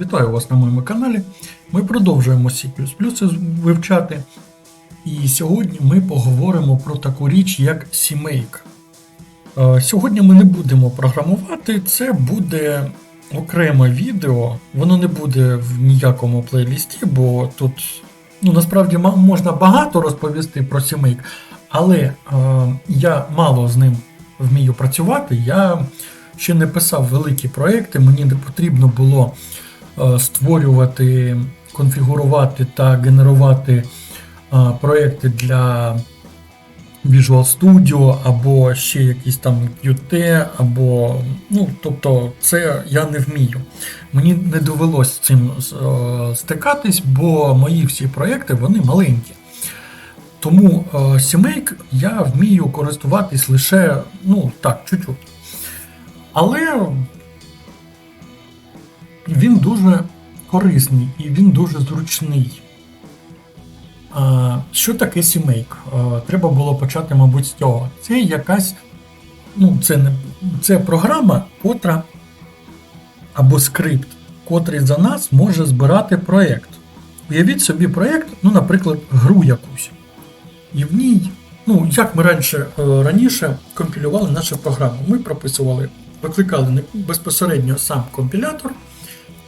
Вітаю вас на моєму каналі. Ми продовжуємо C вивчати. І сьогодні ми поговоримо про таку річ, як сімейка. Е, Сьогодні ми не будемо програмувати, це буде окреме відео. Воно не буде в ніякому плейлісті, бо тут ну, насправді можна багато розповісти про сімейк, але е, я мало з ним вмію працювати. Я ще не писав великі проекти, мені не потрібно було створювати, конфігурувати та генерувати е, проекти для Visual Studio або ще якісь там Qt, або ну, тобто, це я не вмію. Мені не довелось з цим е, стикатись, бо мої всі проекти вони маленькі. Тому е, CMake я вмію користуватись лише, ну так, чуть-чуть. Але він дуже корисний і він дуже зручний. Що таке сімейк? Треба було почати, мабуть, з цього. Це якась, ну, це не це програма, котра або скрипт, котрий за нас може збирати проєкт. Уявіть собі проєкт, ну, наприклад, гру якусь. І в ній, ну, як ми раніше, е, раніше компілювали нашу програму. Ми прописували, викликали безпосередньо сам компілятор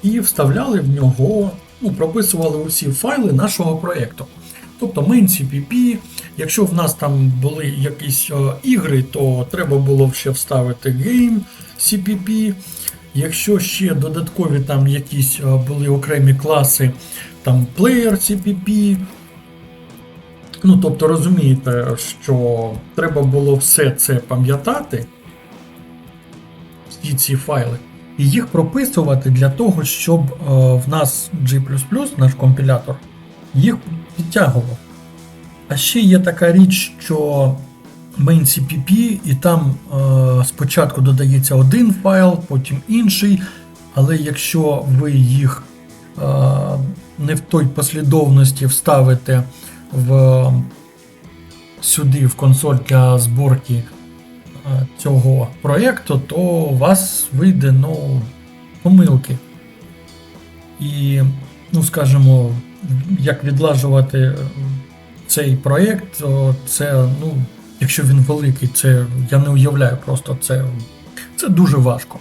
і вставляли в нього, ну, прописували усі файли нашого проєкту. Тобто main.cpp, якщо в нас там були якісь е, ігри, то треба було ще вставити game.cpp. Якщо ще додаткові там якісь е, були окремі класи, там player.cpp. Ну, тобто розумієте, що треба було все це пам'ятати, всі ці файли, і їх прописувати для того, щоб е, в нас G, наш компілятор, їх підтягував. А ще є така річ, що main.cpp, і там е, спочатку додається один файл, потім інший. Але якщо ви їх е, не в той послідовності вставите в, сюди в консоль для зборки цього проєкту, то у вас вийде ну, помилки. І, ну, скажімо, як відлажувати е, цей проєкт, то це, ну, якщо він великий, це я не уявляю просто це, це дуже важко.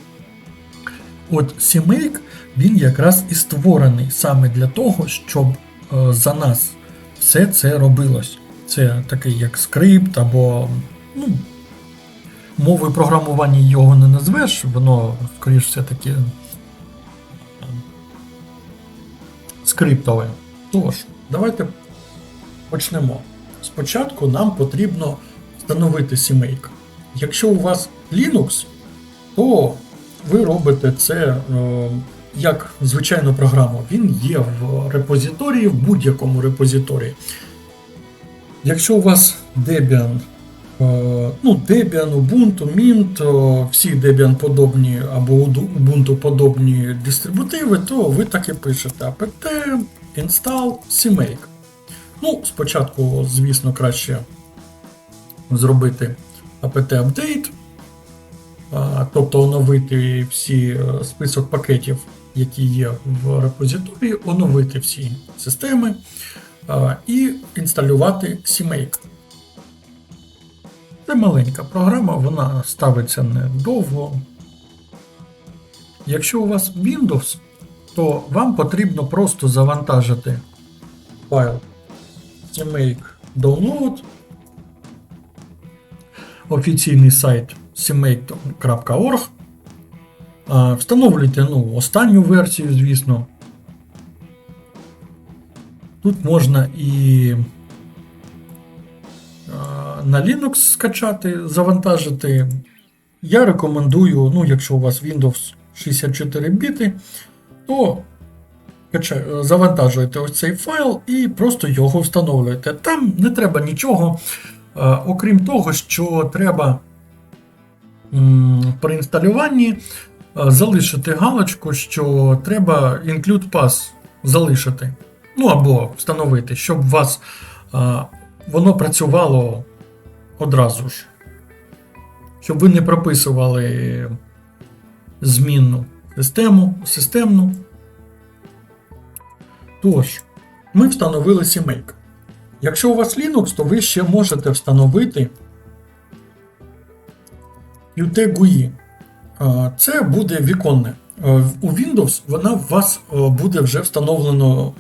От CMake, він якраз і створений саме для того, щоб е, за нас все це робилось. Це такий як скрипт або ну, мовою програмування його не назвеш, воно, скоріш все таки, е, скриптове. Тож, давайте почнемо. Спочатку нам потрібно встановити сімейка. Якщо у вас Linux, то ви робите це е, як звичайну програму. Він є в репозиторії, в будь-якому репозиторії. Якщо у вас Debian, ну, Debian, Ubuntu, Mint, е, всі Debian подобні або Ubuntu подобні дистрибутиви, то ви так і пишете apt install CMake. Ну, спочатку, звісно, краще зробити apt-update, тобто оновити всі е, список пакетів, які є в репозиторії, оновити всі системи і інсталювати CMake. Це маленька програма, вона ставиться недовго. Якщо у вас Windows, то вам потрібно просто завантажити файл CMake Download, офіційний сайт cmake.org. Встановлюйте ну, останню версію, звісно. Тут можна і на Linux скачати, завантажити. Я рекомендую, ну, якщо у вас Windows 64 біти, то завантажуєте ось цей файл і просто його встановлюєте. Там не треба нічого, е, окрім того, що треба при інсталюванні е, залишити галочку, що треба include pass залишити. Ну або встановити, щоб у вас е, воно працювало одразу ж. Щоб ви не прописували змінну систему, системну Тож, ми встановили CMake. Якщо у вас Linux, то ви ще можете встановити Qt GUI. Е, Це буде віконне. У Windows вона у вас буде вже встановлено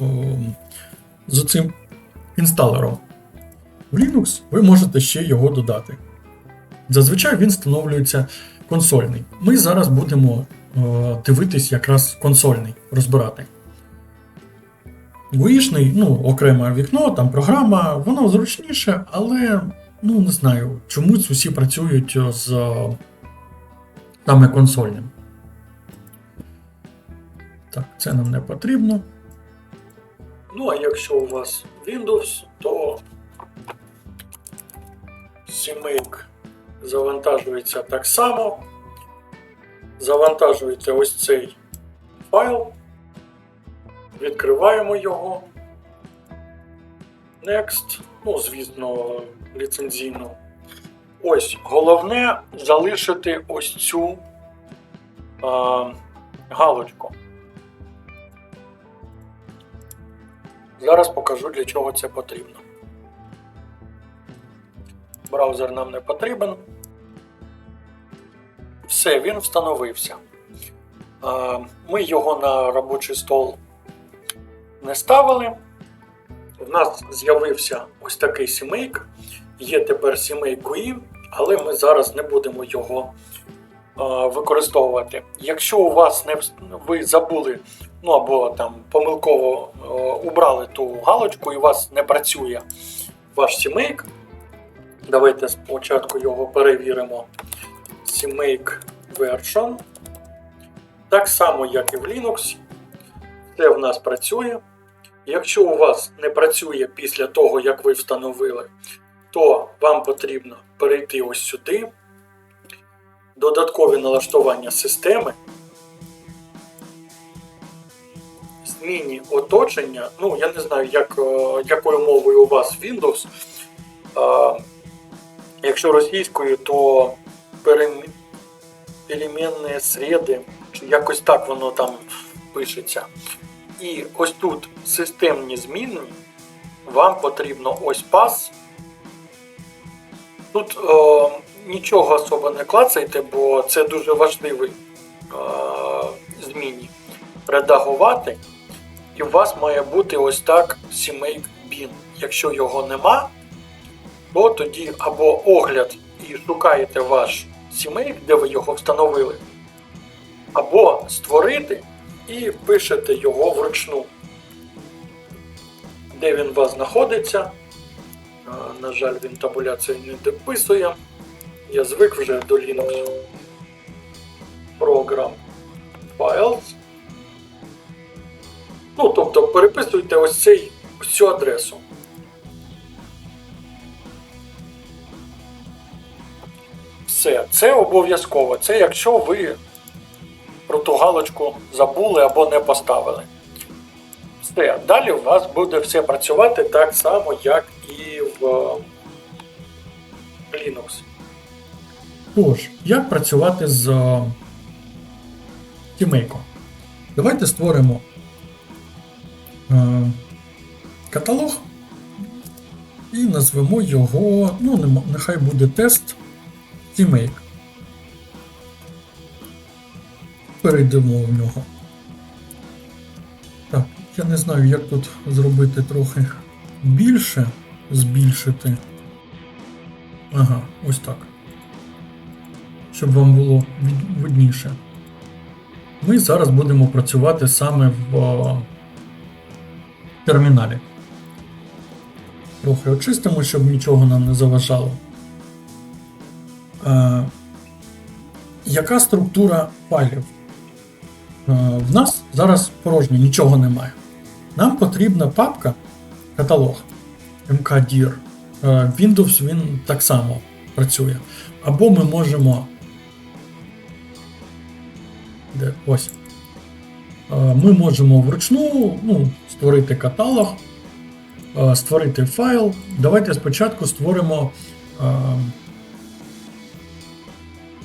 з цим інсталером. В Linux ви можете ще його додати. Зазвичай він встановлюється консольний. Ми зараз будемо е, дивитись якраз консольний, розбирати. GUI-шний, ну, окреме вікно, там програма, воно зручніше, але ну не знаю, чомусь усі працюють з е, саме консольним. Так, це нам не потрібно. Ну, а якщо у вас Windows, то CMake завантажується так само. Завантажуєте ось цей файл. Відкриваємо його. Next. Ну, звісно, ліцензійно. Ось, головне залишити ось цю а, галочку. Зараз покажу, для чого це потрібно. Браузер нам не потрібен. Все, він встановився. Ми його на робочий стол не ставили. В нас з'явився ось такий сімейк. Є тепер сімейк GUI, але ми зараз не будемо його використовувати. Якщо у вас не ви забули, ну або там помилково убрали ту галочку і у вас не працює ваш сімейк, давайте спочатку його перевіримо. Сімейк version. Так само, як і в Linux, це в нас працює. Якщо у вас не працює після того, як ви встановили, то вам потрібно перейти ось сюди, додаткові налаштування системи, зміні оточення. Ну, я не знаю, як, е, якою мовою у вас Windows. Якщо російською, то перем- перемінні среди, якось так воно там пишеться. І ось тут системні зміни. Вам потрібно ось пас. Тут е, нічого особо не клацайте, бо це дуже важливий е, зміні. Редагувати. І у вас має бути ось так сімейк bin. Якщо його нема, то тоді або огляд і шукаєте ваш сімейк, де ви його встановили, або створити і пишете його вручну. Де він у вас знаходиться. На жаль, він табуляцію не дописує. Я звик вже до Linux. Program Files. Ну, тобто переписуйте ось цей, цю адресу. Все, це обов'язково. Це якщо ви про ту галочку забули або не поставили. Все, далі у вас буде все працювати так само, як і в е, Linux. Тож, як працювати з е, тімейком? Давайте створимо е, каталог і назвемо його, ну, нехай буде тест тімейк. Перейдемо в нього. Так, я не знаю, як тут зробити трохи більше, збільшити. Ага, ось так. Щоб вам було видніше. Ми зараз будемо працювати саме в е, терміналі. Трохи очистимо, щоб нічого нам не заважало. Е, яка структура файлів? Е, В нас зараз порожньо, нічого немає. Нам потрібна папка каталог mkdir. Е, Windows він так само працює. Або ми можемо. Де? Ось. Е, Ми можемо вручну ну, створити каталог, створити файл. Давайте спочатку створимо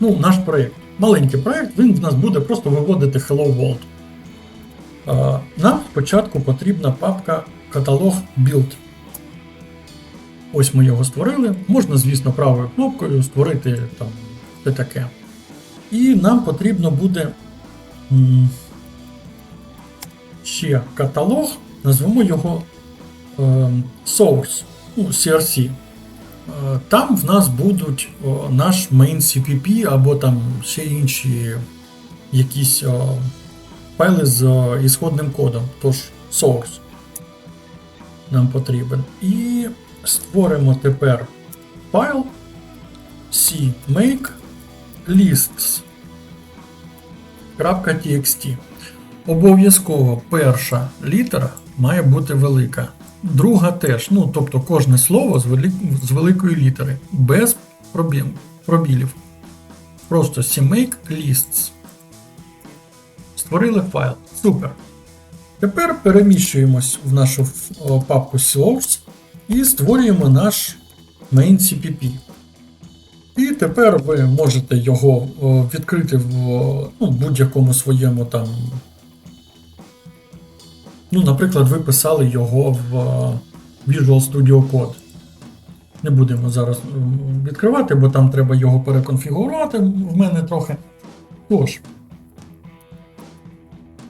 ну, наш проєкт. Маленький проєкт, він в нас буде просто виводити Hello World. Нам спочатку потрібна папка каталог build. Ось ми його створили. Можна, звісно, правою кнопкою створити там все таке. І нам потрібно буде ще каталог, назвемо його е, Source, ну, CRC. Там в нас будуть наш main CPP або там ще інші якісь файли з ісходним кодом, тож source нам потрібен. І створимо тепер файл cmake lists.txt. Обов'язково перша літера має бути велика. Друга теж, ну тобто кожне слово з, велик... з великої літери, без пробіл... пробілів. Просто CMake lists. Створили файл. Супер. Тепер переміщуємось в нашу папку Source і створюємо наш main CPP. І тепер ви можете його відкрити в ну, будь-якому своєму там. Ну, наприклад, ви писали його в Visual Studio Code. Не будемо зараз відкривати, бо там треба його переконфігурувати в мене трохи. Тож,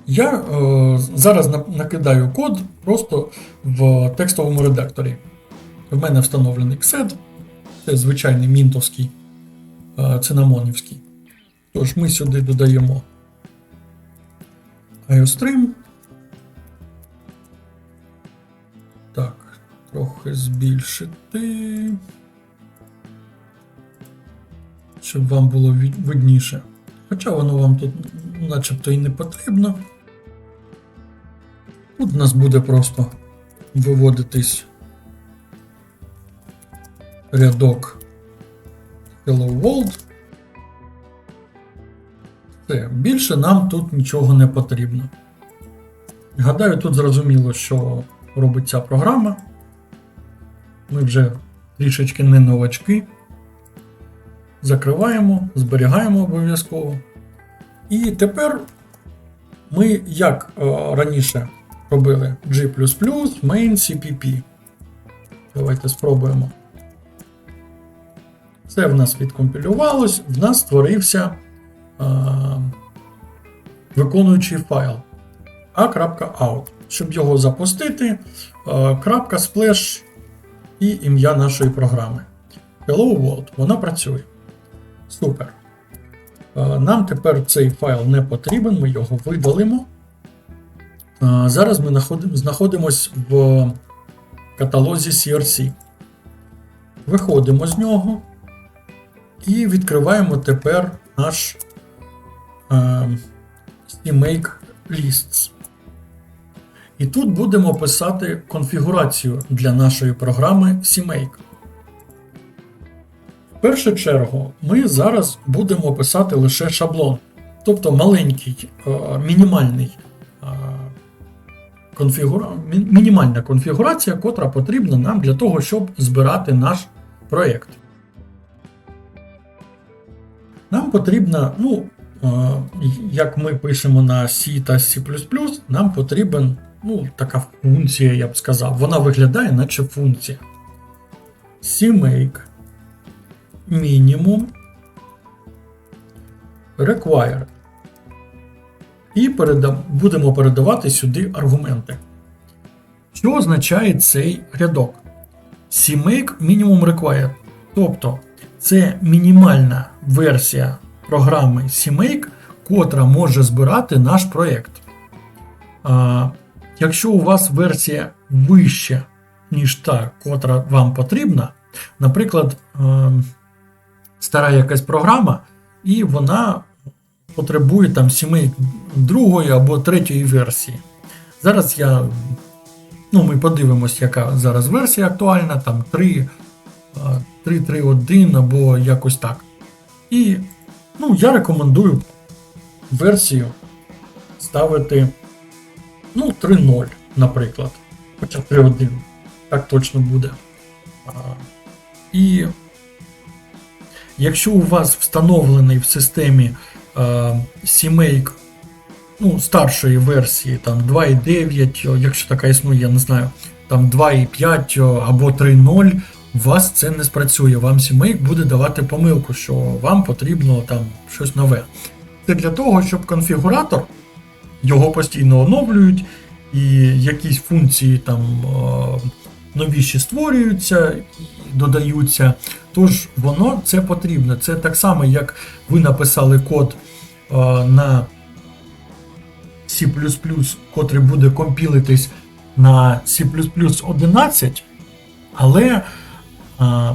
я е, зараз накидаю код просто в текстовому редакторі. В мене встановлений XSED, це звичайний мінтовський, е, цинамонівський. Тож ми сюди додаємо IOStream. Так, трохи збільшити. Щоб вам було видніше. Хоча воно вам тут начебто і не потрібно. Тут у нас буде просто виводитись рядок Hello World. Все, більше нам тут нічого не потрібно. Гадаю, тут зрозуміло, що робить ця програма. Ми вже трішечки не новачки. Закриваємо, зберігаємо обов'язково. І тепер ми, як е, раніше робили G main CPP. Давайте спробуємо. Це в нас відкомпілювалось, в нас створився е, виконуючий файл a.out. Щоб його запустити, е, крапка splash і ім'я нашої програми. Hello World, вона працює. Супер. Е, Нам тепер цей файл не потрібен, ми його видалимо. Е, Зараз ми знаходим- знаходимось в каталозі CRC. Виходимо з нього і відкриваємо тепер наш CMake Lists. І тут будемо писати конфігурацію для нашої програми CMake. В першу чергу ми зараз будемо писати лише шаблон, тобто маленький, е, мінімальний е, конфігура... мінімальна конфігурація, котра потрібна нам для того, щоб збирати наш проєкт. Нам потрібна, ну, е, як ми пишемо на C та C, нам потрібен ну, така функція, я б сказав. Вона виглядає, наче функція. CMake minimum require. І переда... будемо передавати сюди аргументи. Що означає цей рядок? CMake minimum required. Тобто це мінімальна версія програми CMake, котра може збирати наш проєкт. Якщо у вас версія вища, ніж та, котра вам потрібна, наприклад, е, стара якась програма, і вона потребує там CMake другої або третьої версії. Зараз я. Ну, ми подивимось, яка зараз версія актуальна, там 3, 3.3.1 або якось так. І ну, я рекомендую версію ставити ну, 3.0, наприклад. Хоча 3.1. Так точно буде. А, І якщо у вас встановлений в системі е, CMake ну, старшої версії, там 2.9, якщо така існує, я не знаю, там 2.5 або 3.0, у вас це не спрацює. Вам CMake буде давати помилку, що вам потрібно там щось нове. Це для того, щоб конфігуратор його постійно оновлюють, і якісь функції там е, новіші створюються додаються. Тож воно це потрібно. Це так само, як ви написали код е, на C, котрий буде компілитись на C 11, але а,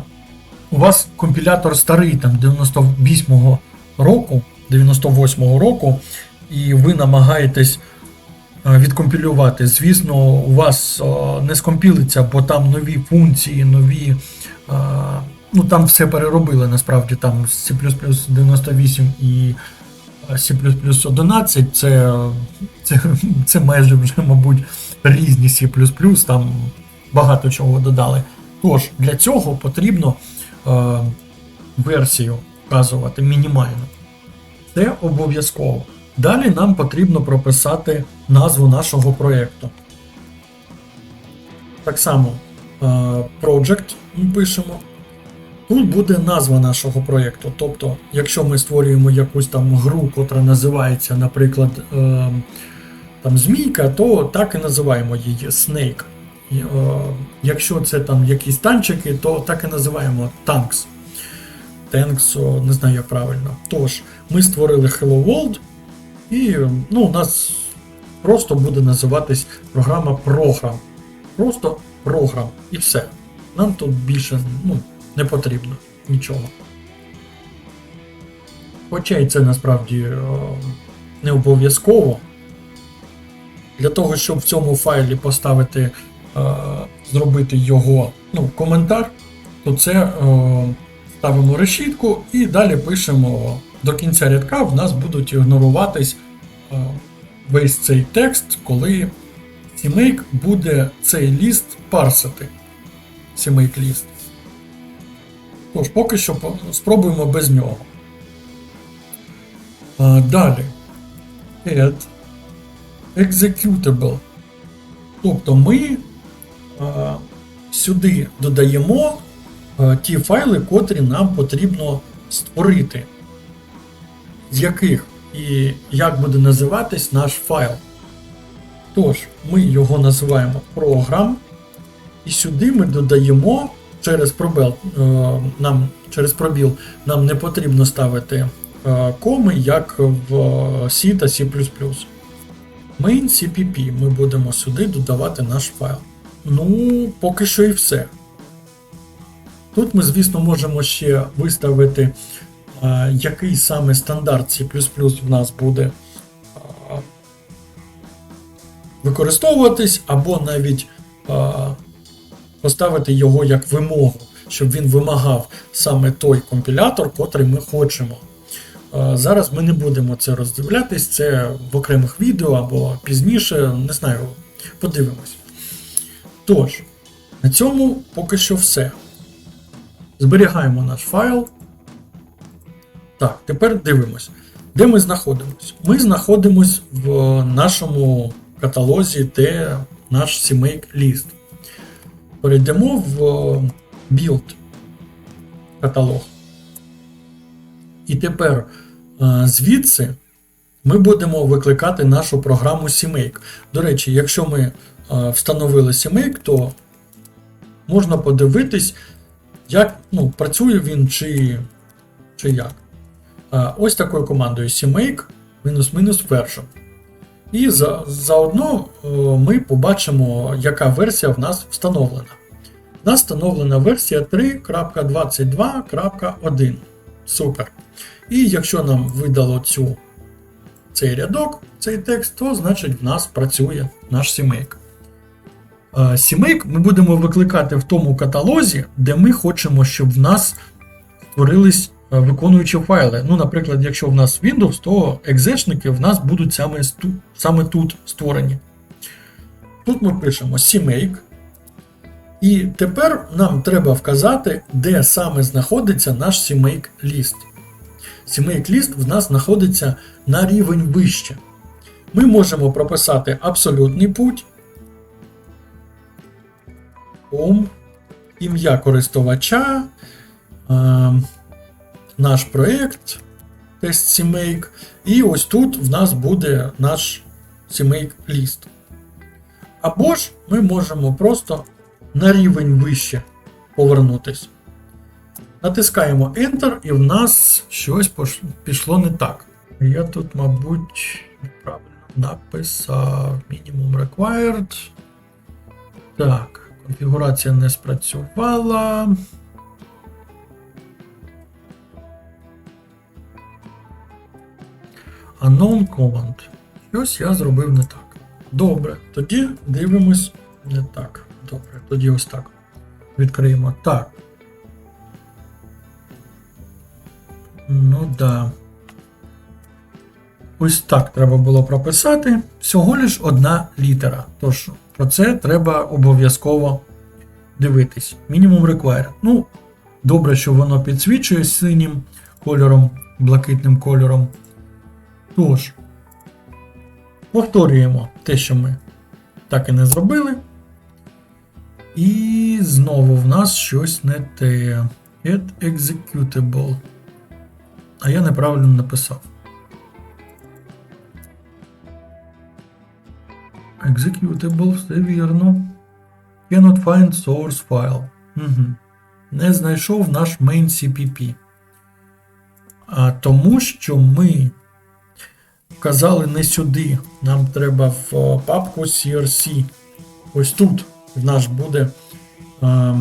у вас компілятор старий, там 98-го року, 98-го року, і ви намагаєтесь відкомпілювати. Звісно, у вас не скомпілиться, бо там нові функції, нові. Ну там все переробили насправді там C 98 і C 11 це, це, це майже вже, мабуть, різні C, там багато чого додали. Тож, для цього потрібно е, версію вказувати мінімально. Це обов'язково. Далі нам потрібно прописати назву нашого проєкту. Так само е, Project ми пишемо. Тут буде назва нашого проєкту. Тобто, якщо ми створюємо якусь там гру, котра називається, наприклад, е, там Змійка, то так і називаємо її Snake. Е, якщо це там якісь танчики, то так і називаємо Tanks. Tanks, не знаю як правильно. Тож, ми створили Hello World, і ну, у нас просто буде називатись програма Program. Просто програм. І все. Нам тут більше ну, не потрібно нічого. Хоча і це насправді е, не обов'язково. Для того, щоб в цьому файлі поставити, е, зробити його ну, коментар, то це е, ставимо решітку і далі пишемо до кінця рядка, в нас будуть ігноруватись весь цей текст, коли CMake буде цей ліст парсити. CMake ліст. Тож, поки що спробуємо без нього. Далі. Add Executable. Тобто ми а, сюди додаємо а, ті файли, котрі нам потрібно створити, з яких і як буде називатись наш файл. Тож, ми його називаємо програм, і сюди ми додаємо через пробіл, е, нам через пробіл нам не потрібно ставити е, коми, як в C та C. Main CPP ми будемо сюди додавати наш файл. Ну, поки що і все. Тут ми, звісно, можемо ще виставити, який саме стандарт C в нас буде використовуватись, або навіть поставити його як вимогу, щоб він вимагав саме той компілятор, котрий ми хочемо. Зараз ми не будемо це роздивлятись, це в окремих відео або пізніше, не знаю, подивимось. Тож, на цьому поки що все. Зберігаємо наш файл. Так, тепер дивимось. Де ми знаходимося? Ми знаходимося в нашому каталозі, де наш CMake ліст. Перейдемо в build каталог. І тепер е, звідси ми будемо викликати нашу програму CMake. До речі, якщо ми е, встановили CMake, то можна подивитись, як ну, працює він чи чи як. Ось такою командою CMake мінус-мінус перша. І за, заодно ми побачимо, яка версія в нас встановлена. У нас встановлена версія 3.22.1. Супер. І якщо нам видало цю, цей рядок, цей текст, то значить в нас працює наш сімейк. Сімейк ми будемо викликати в тому каталозі, де ми хочемо, щоб в нас створились виконуючі файли. Ну, Наприклад, якщо в нас Windows, то екзешники в нас будуть саме, саме тут створені. Тут ми пишемо CMake. І тепер нам треба вказати, де саме знаходиться наш CMake ліст. CMake ліст в нас знаходиться на рівень вище. Ми можемо прописати абсолютний путь. Ом, ім'я користувача, е, наш проєкт, тест CMake. І ось тут в нас буде наш CMake ліст. Або ж ми можемо просто на рівень вище повернутись. Натискаємо Enter, і в нас щось пішло не так. Я тут, мабуть, неправильно написав Minimum Required. Так, конфігурація не спрацювала. Unknown Command. Щось я зробив не так. Добре, тоді дивимось не так. Добре, тоді ось так. Відкриємо. Так. Ну да. Ось так треба було прописати. Всього лиш одна літера. Тож про це треба обов'язково дивитись. Мінімум required. Ну, добре, що воно підсвічує синім кольором, блакитним кольором. Тож, повторюємо те, що ми так і не зробили. І знову в нас щось не те. Add executable. А я неправильно написав. Executable, все вірно. Cannot find source file. Угу. Не знайшов наш main CPP. А тому що ми вказали не сюди. Нам треба в папку CRC. Ось тут в нас буде а,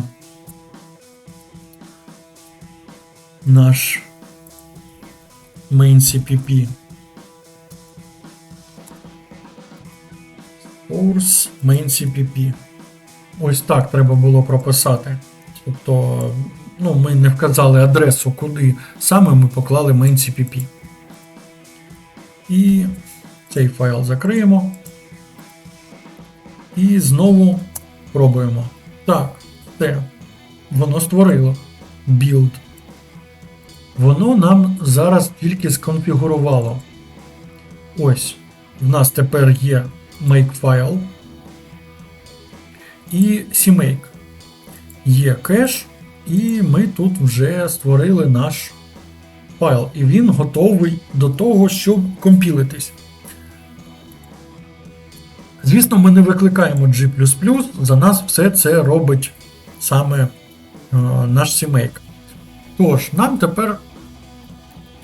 наш main CPP. Source main CPP. Ось так треба було прописати. Тобто, ну, ми не вказали адресу, куди саме ми поклали main CPP. І цей файл закриємо. І знову пробуємо. Так, все. Воно створило build. Воно нам зараз тільки сконфігурувало. Ось. В нас тепер є makefile і CMake. Є кеш, і ми тут вже створили наш файл. І він готовий до того, щоб компілитись. Звісно, ми не викликаємо G. За нас все це робить саме е, наш CMake. Тож, нам тепер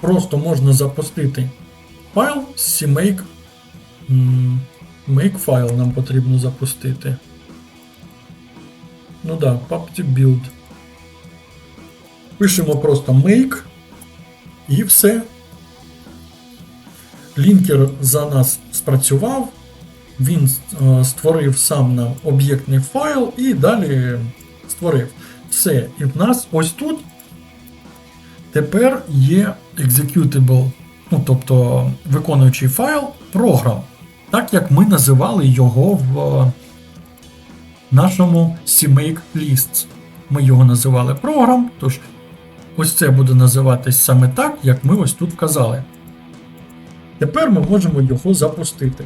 просто можна запустити файл з CMake. Make файл нам потрібно запустити. Ну да, build. Пишемо просто make і все. Лінкер за нас спрацював. Він е, створив сам нам об'єктний файл і далі створив. Все. І в нас ось тут тепер є executable, ну, тобто виконуючий файл програм, так як ми називали його в е, нашому CMake Lists. Ми його називали програм, тож ось це буде називатись саме так, як ми ось тут вказали. Тепер ми можемо його запустити.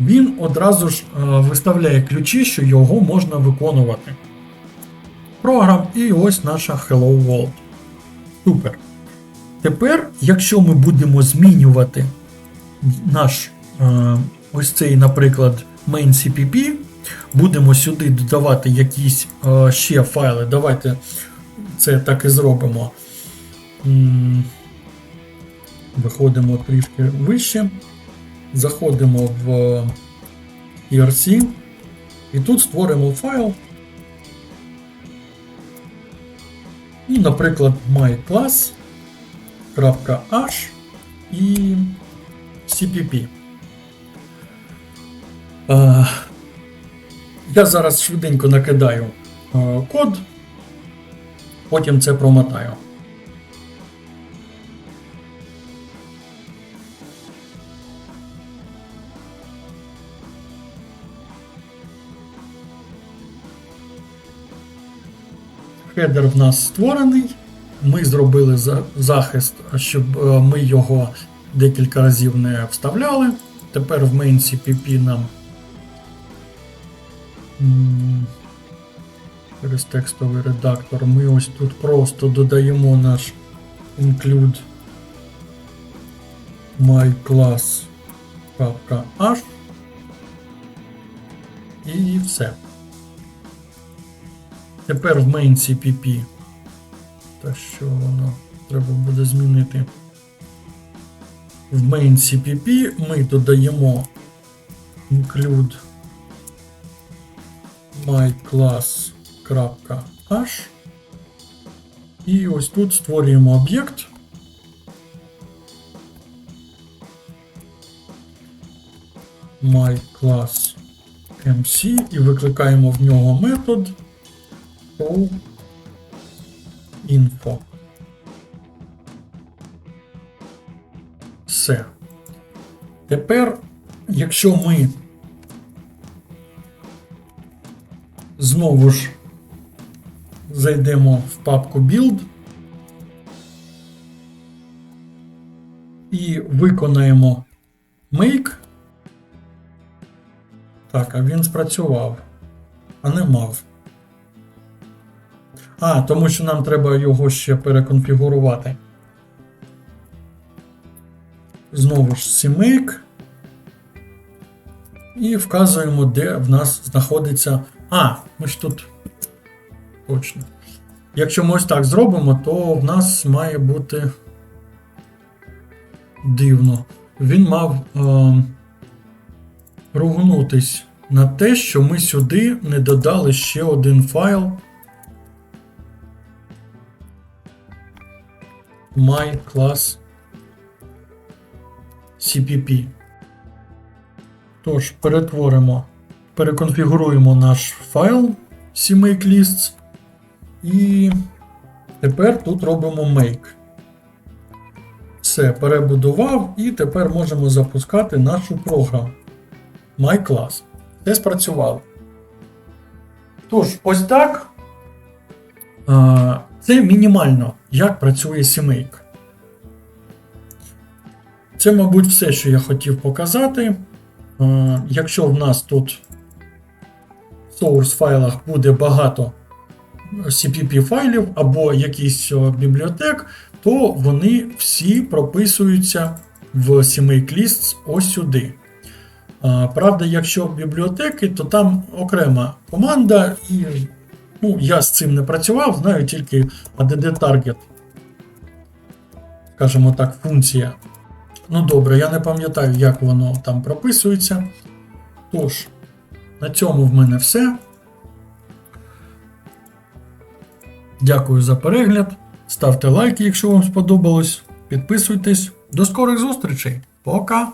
Він одразу ж е, виставляє ключі, що його можна виконувати. Програм і ось наша Hello World. Супер. Тепер, якщо ми будемо змінювати наш е, ось цей, наприклад, main CPP, будемо сюди додавати якісь е, ще файли. Давайте це так і зробимо. Виходимо трішки вище. Заходимо в ERC і тут створимо файл. І, наприклад, myClass.h і CPP. Е, Я зараз швиденько накидаю е, код, потім це промотаю. Хедер в нас створений. Ми зробили захист, щоб е, ми його декілька разів не вставляли. тепер в main CPP нам через текстовий редактор ми ось тут просто додаємо наш include myClass.h і все. Тепер в main CPP. Та що воно треба буде змінити. В main CPP ми додаємо include myClass.h і ось тут створюємо об'єкт. myClass MC і викликаємо в нього метод info. Все. Тепер, якщо ми знову ж зайдемо в папку Build і виконаємо Make. Так, а він спрацював, а не мав. А, тому що нам треба його ще переконфігурувати. Знову ж CMake. І вказуємо, де в нас знаходиться. А, ми ж тут. Точно. Якщо ми ось так зробимо, то в нас має бути дивно. Він мав е, ругнутись на те, що ми сюди не додали ще один файл. my class CPP. Тож, перетворимо, переконфігуруємо наш файл CMakeLists і тепер тут робимо make. Все, перебудував, і тепер можемо запускати нашу програму. MyClass. Це спрацювало. Тож, ось так. Це мінімально, як працює CMake. Це, мабуть, все, що я хотів показати. Якщо в нас тут в source файлах буде багато CPP файлів або якийсь е, бібліотек, то вони всі прописуються в CMake Lists ось сюди. Правда, якщо бібліотеки, то там окрема команда, і ну, я з цим не працював, знаю тільки ADD Target. Скажімо так, функція. Ну добре, я не пам'ятаю, як воно там прописується. Тож, на цьому в мене все. Дякую за перегляд. Ставте лайки, якщо вам сподобалось. Підписуйтесь. До скорих зустрічей. Пока!